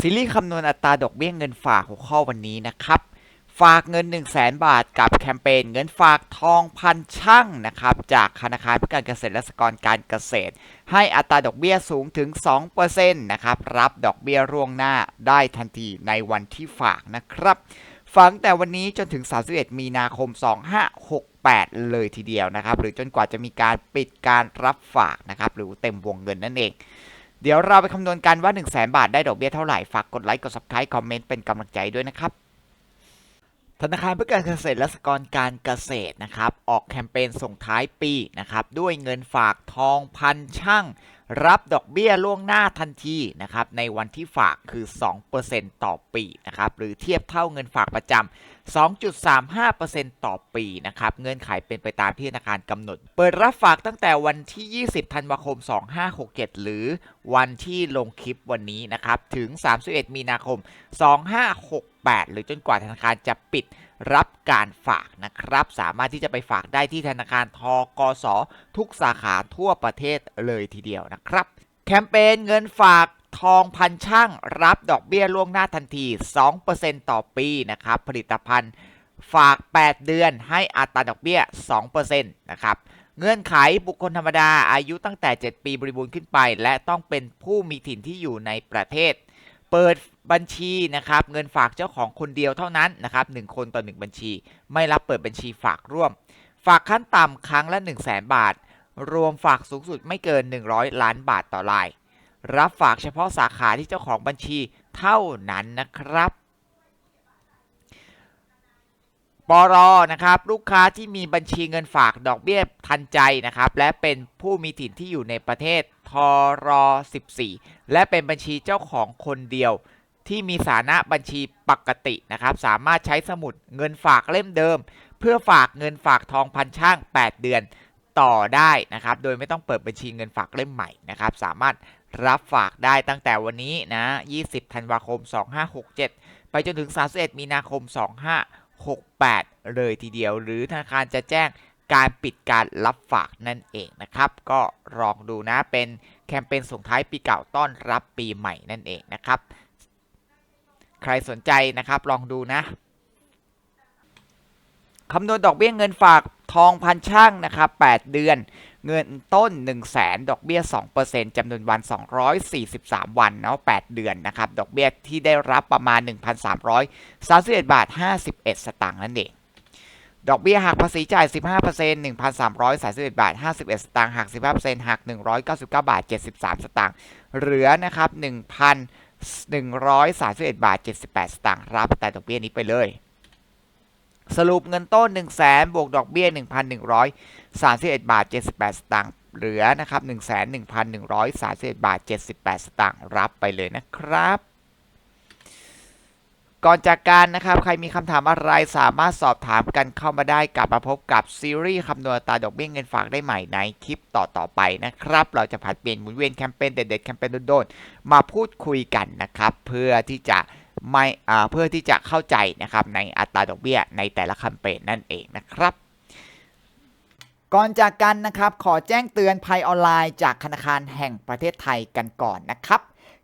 ซีรีส์คำนวณอัตราดอกเบี้ยเงินฝากหัวข้อวันนี้นะครับ ฝากเงิน 1 0 0 0 0แบาทกับแคมเปญเงินฝากทองพันช่างนะครับ จากธนาคารเพื่อการเกษตรและสหกรณ์การเกษตร ให้อัตราดอกเบี้ยสูงถึง 2%นะครับ รับดอกเบี้ยร่วงหน้าได้ทันทีในวันที่ฝากนะครับฟังแต่วันนี้จนถึง 31 มีนาคม 2568 เลยทีเดียวนะครับ หรือจนกว่าจะมีการปิดการรับฝากนะครับ หรือเต็มวงเงินนั่นเอง เดี๋ยวเราไปคำนวณกันว่า 1 0 0 0 0แบาทได้ดอกเบี้ยเท่าไหร่ ฝากกดไลค์ กด subscribe คอมเมนต์ เป็นกำลังใจด้วยนะครับ ธนาคารเพื่อการเกษตรและสหกรณ์การเกษตรนะครับ ออกแคมเปญส่งท้ายปีนะครับ ด้วยเงินฝากทองพันช่าง รับดอกเบี้ยล่วงหน้าทันทีนะครับในวันที่ฝากคือ 2%ต่อปีนะครับหรือเทียบเท่าเงินฝากประจำ2.35%ต่อปีนะครับเงื่อนไขเป็นไปตามที่ธนาคารกำหนด เปิดรับฝากตั้งแต่วันที่ 20 ธันวาคม 2567 หรือวันที่ลงคลิปวันนี้นะครับถึง 31 มีนาคม 256 2568หรือจนกว่าธนาคารจะปิดรับการฝากนะครับ สามารถที่จะไปฝากได้ที่ธนาคารทกสทุกสาขาทั่วประเทศเลยทีเดียวนะครับ แคมเปญเงินฝากทองพันช่างรับดอกเบี้ยล่วงหน้าทันที 2%ต่อปีนะครับ ผลิตภัณฑ์ฝาก 8 เดือนให้อัตราดอกเบี้ย 2%นะครับเงื่อนไขบุคคลธรรมดาอายุตั้งแต่ 7 ปีบริบูรณ์ขึ้นไป และต้องเป็นผู้มีถิ่นที่อยู่ในประเทศ เปิด บัญชีนะครับเงินฝากเจ้าของคนเดียวเท่านั้นนะครับ1คนต่อ 1 บัญชี ไม่รับเปิดบัญชีฝากร่วม ฝากขั้นต่ำครั้งละ 1 0 0 0 0แบาท รวมฝากสูงสุดไม่เกิน 100 ล้านบาทต่อราย รับฝากเฉพาะสาขาที่เจ้าของบัญชีเท่านั้นนะครับปรนะครับลูกค้าที่มีบัญชีเงินฝากดอกเบี้ยทันใจนะครับและเป็นผู้มีถิ่นที่อยู่ในประเทศทร14 และเป็นบัญชีเจ้าของคนเดียว ที่มีฐานะบัญชีปกตินะครับ สามารถใช้สมุดเงินฝากเล่มเดิม เพื่อฝากเงินฝากทองพันช่าง 8 เดือนต่อได้นะครับ โดยไม่ต้องเปิดบัญชีเงินฝากเล่มใหม่นะครับ สามารถรับฝากได้ตั้งแต่วันนี้นะ 20 ธันวาคม 2567 ไปจนถึง 31 มีนาคม 2568 เลยทีเดียว หรือธนาคารจะแจ้งการปิดการรับฝากนั่นเองนะครับ ก็ลองดูนะ เป็นแคมเปญส่งท้ายปีเก่าต้อนรับปีใหม่นั่นเองนะครับ ใครสนใจนะครับ ลองดูนะคำนวณดอกเบี้ยเงินฝากทองพันช่างนะครับ 8 เดือน เงินต้น 1 0 0 0 0แสนดอกเบี้ย 2%จำนวนวัน 243 วันเนาะ 8 เดือนนะครับ ดอกเบี้ยที่ได้รับประมาณ 1,331 บาท 51 สตางค์นั่นเอง ดอกเบี้ยหักภาษีจ่าย 15% 1,331 บาท 51 สตางค์ หัก 15%หัก 199 บาท 73 สตางค์ เหลือนะครับ 131 บาท 78 สตางค์รับแต่ดอกเบี้ยนี้ไปเลย สรุปเงินต้น 1 0 0 0 0แบวกดอกเบี้ย 1,131 บาท 78 สตางค์เหลือนะครับ 1 1 1 3 1 บาท 78 สตางค์รับไปเลยนะครับ ก่อนจากการนะครับ ใครมีคำถามอะไรสามารถสอบถามกันเข้ามาได้กลับมาพบกับซีรีส์คำนวณตาดอกเบี้ยเงินฝากได้ใหม่ในคลิปต่อๆไปนะครับ เราจะผัดเปลี่ยนหมุนเวียนแคมเปญเด็ดๆแคมเปญโดนๆมาพูดคุยกันนะครับ เพื่อที่จะไม่เพื่อที่จะเข้าใจนะครับในอัตราดอกเบี้ยในแต่ละแคมเปญนั่นเองนะครับก่อนจากกันนะครับ ขอแจ้งเตือนภัยออนไลน์จากธนาคารแห่งประเทศไทยกันก่อนนะครับ